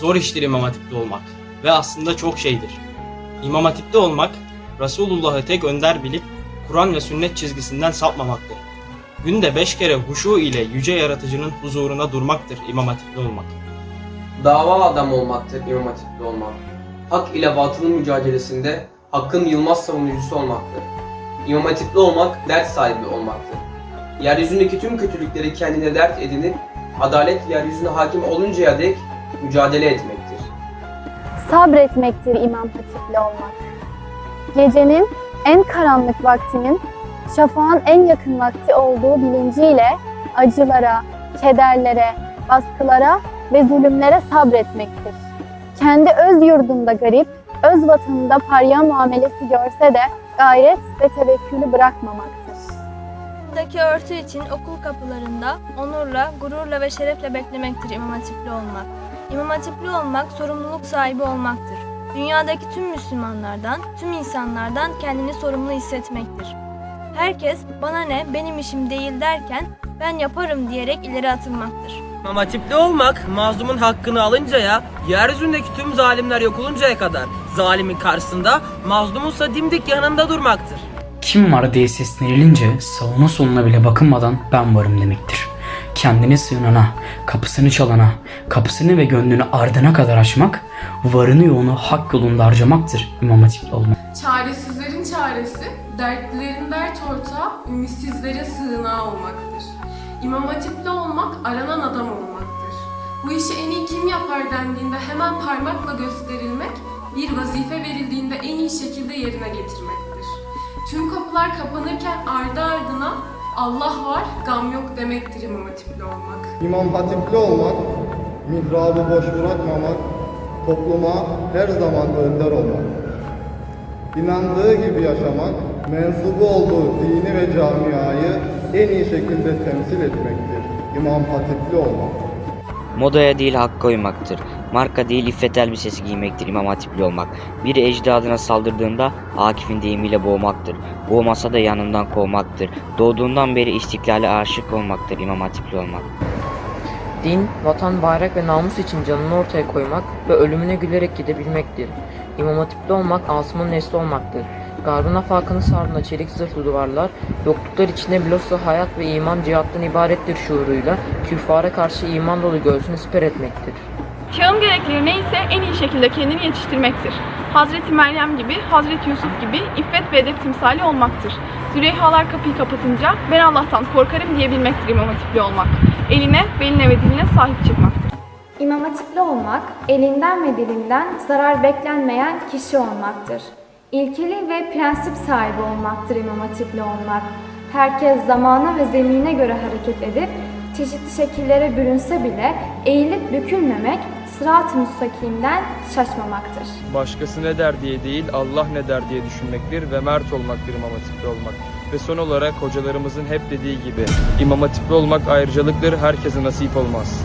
Zor iştir İmam Hatip'te olmak ve aslında çok şeydir. İmam Hatip'te olmak, Resulullah'ı tek önder bilip Kur'an ve sünnet çizgisinden sapmamaktır. Günde beş kere huşu ile yüce yaratıcının huzuruna durmaktır İmam Hatip'te olmak. Dava adamı olmaktır İmam Hatip'te olmak. Hak ile batılın mücadelesinde hakkın yılmaz savunucusu olmaktır. İmam Hatip'te olmak dert sahibi olmaktır. Yeryüzündeki tüm kötülükleri kendine dert edinip adalet yeryüzüne hakim oluncaya dek mücadele etmektir. sabretmektir İmam Hatipli olmak. Gecenin en karanlık vaktinin şafağın en yakın vakti olduğu bilinciyle acılara, kederlere, baskılara ve zulümlere sabretmektir. Kendi öz yurdunda garip, öz vatanında parya muamelesi görse de gayret ve tevekkülü bırakmamaktır. Buradaki örtü için okul kapılarında onurla, gururla ve şerefle beklemektir İmam Hatipli olmak. İmam Hatipli olmak sorumluluk sahibi olmaktır. Dünyadaki tüm Müslümanlardan, tüm insanlardan kendini sorumlu hissetmektir. Herkes bana ne, benim işim değil derken ben yaparım diyerek ileri atılmaktır. İmam Hatipli olmak, mazlumun hakkını alıncaya, yeryüzündeki tüm zalimler yok oluncaya kadar zalimin karşısında, mazlumunsa dimdik yanında durmaktır. Kim var diye seslenilince sağına soluna bile bakınmadan ben varım demektir. Kendini sığınana, kapısını çalana, kapısını ve gönlünü ardına kadar açmak, varını yoğunu hak yolunda harcamaktır İmam Hatipli olmak. Çaresizlerin çaresi, dertlilerin dert ortağı, ümitsizlere sığınağı olmaktır. İmam Hatipli olmak, aranan adam olmaktır. Bu işi en iyi kim yapar dendiğinde hemen parmakla gösterilmek, bir vazife verildiğinde en iyi şekilde yerine getirmektir. Tüm kapılar kapanırken ardı ardına Allah var, gam yok demektir İmam Hatipli olmak. İmam hatipli olmak, mihrabı boş bırakmamak, topluma her zaman önder olmak. İnandığı gibi yaşamak, mensubu olduğu dini ve camiayı en iyi şekilde temsil etmektir. İmam hatipli olmak. Modaya değil hakka uymaktır. Marka değil iffet elbisesi giymektir imam hatipli olmak. Biri ecdadına saldırdığında Akif'in deyimiyle boğmaktır. Boğmasa da yanından kovmaktır. Doğduğundan beri istiklale aşık olmaktır imam hatipli olmak. Din, vatan, bayrak ve namus için canını ortaya koymak ve ölümüne gülerek gidebilmektir. İmam Hatipli olmak, Asım'ın nesli olmaktır. Garbın afakını sardığında çelik zırhlı duvarlar, yokluklar içinde bilhassa hayat ve iman cihattan ibarettir şuuruyla, küffara karşı iman dolu göğsünü siper etmektir. Çağın gerekleri neyse en iyi şekilde kendini yetiştirmektir. Hazreti Meryem gibi, Hazreti Yusuf gibi iffet ve edep timsali olmaktır. Züleyhalar kapıyı kapatınca ben Allah'tan korkarım diyebilmektir İmam Hatipli olmak. Eline, beline ve diline sahip çıkmaktır. İmam Hatipli olmak, elinden ve dilinden zarar beklenmeyen kişi olmaktır. İlkeli ve prensip sahibi olmaktır İmam Hatipli olmak. Herkes zamana ve zemine göre hareket edip çeşitli şekillere bürünse bile eğilip bükülmemek, sırat-ı müstakimden şaşmamaktır. Başkası ne der diye değil, Allah ne der diye düşünmektir ve mert olmaktır İmam Hatipli olmak. Ve son olarak hocalarımızın hep dediği gibi İmam Hatipli olmak ayrıcalıktır, herkese nasip olmaz.